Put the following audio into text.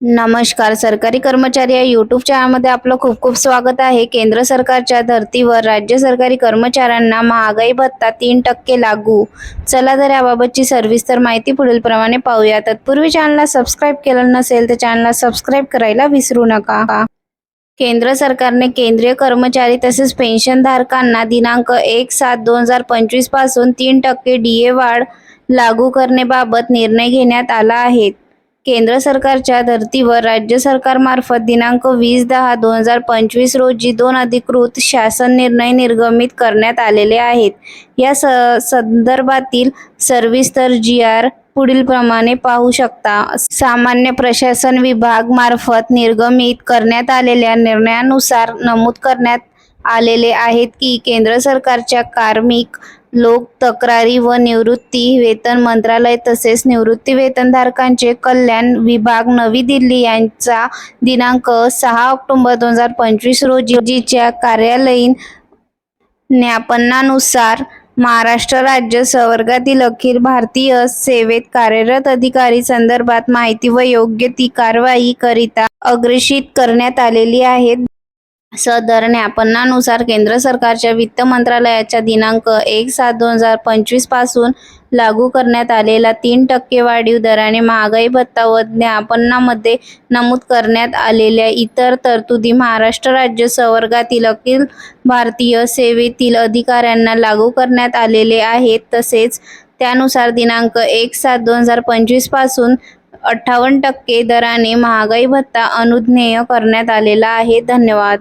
नमस्कार सरकारी कर्मचारी या यूट्यूब चॅनलमध्ये आपलं खूप खूप स्वागत आहे. केंद्र सरकारच्या धर्तीवर राज्य सरकारी कर्मचाऱ्यांना महागाई भत्ता तीन टक्के लागू. चला तर याबाबतची सविस्तर माहिती पुढील प्रमाणे पाहूया. तत्पूर्वी चॅनलला सबस्क्राईब केलं नसेल तर चॅनलला सबस्क्राईब करायला विसरू नका. केंद्र सरकारने केंद्रीय कर्मचारी तसेच पेन्शनधारकांना दिनांक एक सात दोन हजार पंचवीसपासून तीन टक्के डी ए वाढ लागू करण्याबाबत निर्णय घेण्यात आला आहे. केंद्र सरकारच्या धर्तीवर राज्य सरकारमार्फत दिनांक वीस दहा दोन हजार पंचवीस रोजी दोन अधिकृत शासन निर्णय निर्गमित करण्यात आलेले आहेत. या स संदर्भातील सर्विस्तर जी आर पुढील प्रमाणे पाहू शकता. सामान्य प्रशासन विभाग मार्फत निर्गमित करण्यात आलेल्या निर्णयानुसार नमूद करण्यात आलेले आहेत की केंद्र सरकारच्या कार्मिक लोक तक्रारी व निवृत्ती वेतन मंत्रालय तसेच निवृत्ती वेतनधारकांचे कल्याण विभाग नवी दिल्ली यांचा दिनांक सहा ऑक्टोंबर दोन हजार पंचवीस रोजीच्या कार्यालयीन ज्ञापनानुसार महाराष्ट्र राज्य संवर्गातील अखिल भारतीय सेवेत कार्यरत अधिकारी संदर्भात माहिती व योग्य ती कारवाई करिता अग्रेषित करण्यात आलेली आहे सदर आपणानुसार केंद्र सरकारच्या वित्त मंत्रालयाच्या दिनांक एक सात दोन हजार पंचवीसपासून लागू करण्यात आलेला तीन टक्के वाढीव दराने महागाई भत्ता व ज्ञापनामध्ये नमूद करण्यात आलेल्या इतर तरतुदी महाराष्ट्र राज्य संवर्गातील अखिल भारतीय सेवेतील अधिकाऱ्यांना लागू करण्यात आलेले आहेत. तसेच त्यानुसार दिनांक एक सात दोन हजार पंचवीसपासून अठ्ठावन्न टक्के दराने महागाई भत्ता अनुज्ञेय करण्यात आलेला आहे. धन्यवाद.